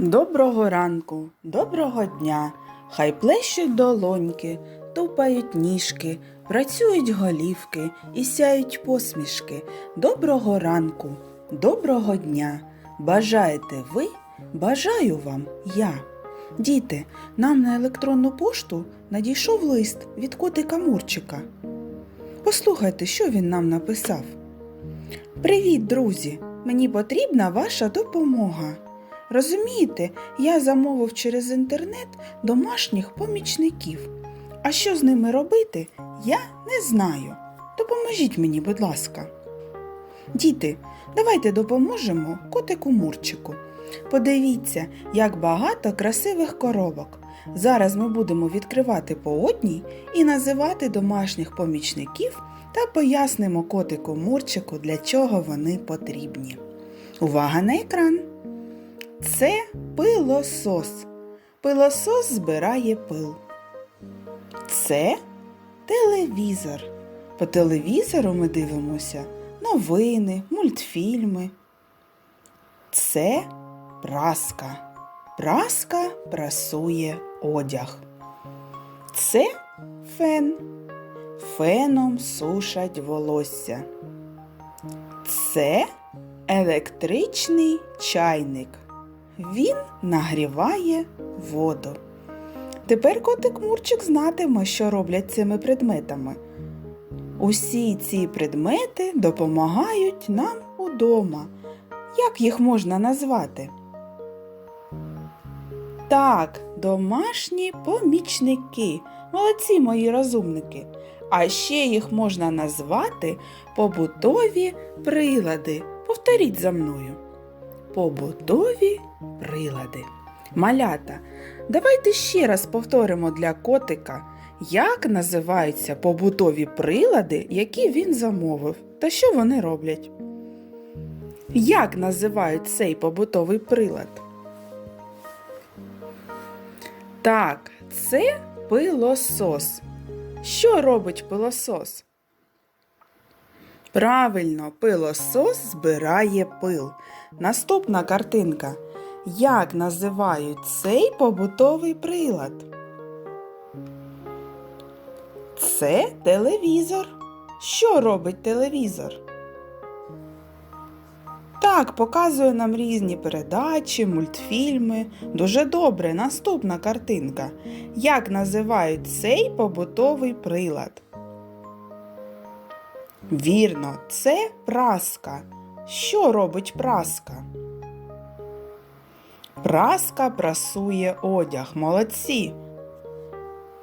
Доброго ранку, доброго дня, хай плещуть долоньки, тупають ніжки, працюють голівки і сяють посмішки. Доброго ранку, доброго дня. Бажаєте ви, бажаю вам я. Діти, нам на електронну пошту надійшов лист від котика Мурчика. Послухайте, що він нам написав. Привіт, друзі! Мені потрібна ваша допомога. Розумієте, я замовив через інтернет домашніх помічників. А що з ними робити, я не знаю. Допоможіть мені, будь ласка. Діти, давайте допоможемо котику Мурчику. Подивіться, як багато красивих коробок. Зараз ми будемо відкривати по одній і називати домашніх помічників та пояснимо котику Мурчику, для чого вони потрібні. Увага на екран! Це пилосос. Пилосос збирає пил. Це телевізор. По телевізору ми дивимося новини, мультфільми. Це праска. Праска прасує одяг. Це фен. Феном сушать волосся. Це електричний чайник. Він нагріває воду. Тепер котик Мурчик знатиме, що роблять цими предметами. Усі ці предмети допомагають нам удома. Як їх можна назвати? Так, домашні помічники. Молодці мої розумники. А ще їх можна назвати побутові прилади. Повторіть за мною. Побутові прилади. Малята, давайте ще раз повторимо для котика, як називаються побутові прилади, які він замовив, та що вони роблять. Як називають цей побутовий прилад? Так, це пилосос. Що робить пилосос? Правильно, пилосос збирає пил. Наступна картинка. Як називають цей побутовий прилад? Це телевізор. Що робить телевізор? Так, показує нам різні передачі, мультфільми. Дуже добре. Наступна картинка. Як називають цей побутовий прилад? Вірно, це праска. Що робить праска? Праска прасує одяг. Молодці.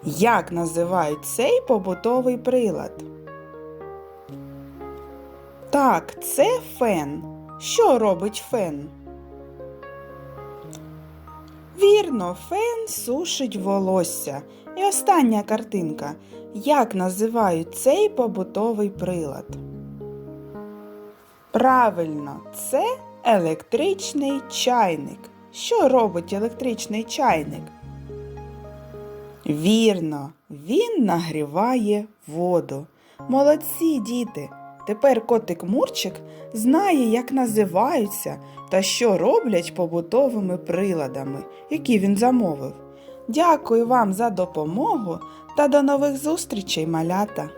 Як називають цей побутовий прилад? Так, це фен. Що робить фен? Вірно, фен сушить волосся. І остання картинка. Як називають цей побутовий прилад? Правильно, це електричний чайник. Що робить електричний чайник? Вірно, він нагріває воду. Молодці, діти! Тепер котик Мурчик знає, як називаються та що роблять побутовими приладами, які він замовив. Дякую вам за допомогу та до нових зустрічей, малята!